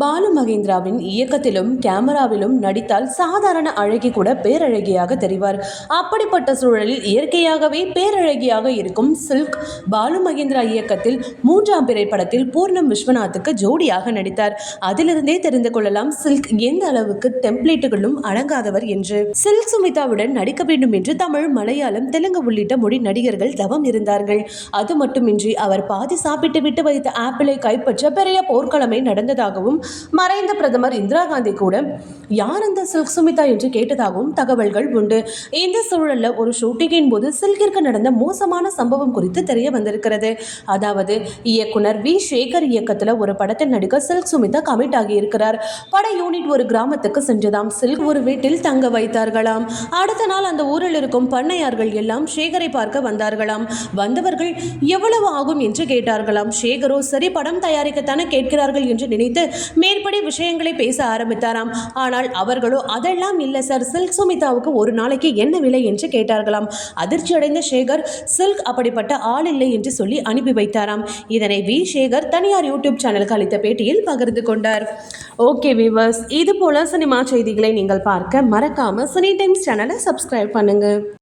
பாலு மகேந்திராவின் இயக்கத்திலும் கேமராவிலும் நடித்தால் சாதாரண அழகி கூட பேரழகியாக தெரிவார். அப்படிப்பட்ட சூழலில் இயற்கையாகவே பேரழகியாக இருக்கும் சில்க் பாலு மகேந்திரா இயக்கத்தில் மூன்றாம் திரைப்படத்தில் பூர்ணம் விஸ்வநாத்துக்கு ஜோடியாக நடித்தார். அதிலிருந்தே தெரிந்து கொள்ளலாம் சில்க் எந்த அளவுக்கு டெம்ப்ளேட்டுகளும் அடங்காதவர் என்று. சில்க் சுமிதாவுடன் நடிக்க வேண்டும் என்று தமிழ் மலையாளம் தெலுங்கு உள்ளிட்ட மொழி நடிகர்கள் தவம் இருந்தார்கள். அது மட்டுமின்றி அவர் பாதி சாப்பிட்டு விட்டு வைத்த ஆப்பிளை கைப்பற்ற பெரிய போர்க்களமே நடந்ததாகவும் மறைந்த பிரதமர் இந்திரா காந்தி கூட யார் அந்த சில்க் சுமிதா? என்று கேட்டதாகவும் தகவல்கள் உண்டு. இந்த சூழல்ல ஒரு ஷூட்டிங்கின் போது சில்கிற்கு நடந்த மோசமான சம்பவம் குறித்து தெரிய வந்திருக்கிறது. அதாவது இயக்குனர் வி. சேகர் இயக்கத்தில் ஒரு படத்தில் நடிக்க சில்க் சுமிதா கமிட் ஆகியிருக்கிறார். பட யூனிட் ஒரு கிராமத்துக்கு சென்றதாம். சில்க் ஒரு வீட்டில் தங்க வைத்தார்களாம். அடுத்த நாள் அந்த ஊரில் இருக்கும் பண்ணையார்கள் எல்லாம் சேகரை பார்க்க வந்தார்களாம். வந்தவர்கள் எவ்வளவு ஆகும்? என்று கேட்டார்களாம். சேகரோ சரி படம் தயாரிக்கத்தானே கேட்கிறார்கள்? என்று நினைத்து மேற்படி விஷயங்களை பேச ஆரம்பித்தாராம். ஆனால் அவர்களோ அதெல்லாம் இல்லை சார். சில்க் சுமிதாவுக்கு ஒரு நாளைக்கு என்ன விலை? என்று கேட்டார்களாம். அதிர்ச்சி அடைந்த சேகர் சில்க் அப்படிப்பட்ட ஆள் இல்லை என்று சொல்லி அனுப்பி வைத்தாராம். இதனை வி. சேகர் தனியார் யூடியூப் சேனலுக்கு அளித்த பேட்டியில் பகிர்ந்து கொண்டார். ஓகே விவர்ஸ் இது போல சினிமா செய்திகளை நீங்கள் பார்க்க மறக்காம சினி டைம்ஸ் சேனலை சப்ஸ்கிரைப் பண்ணுங்க.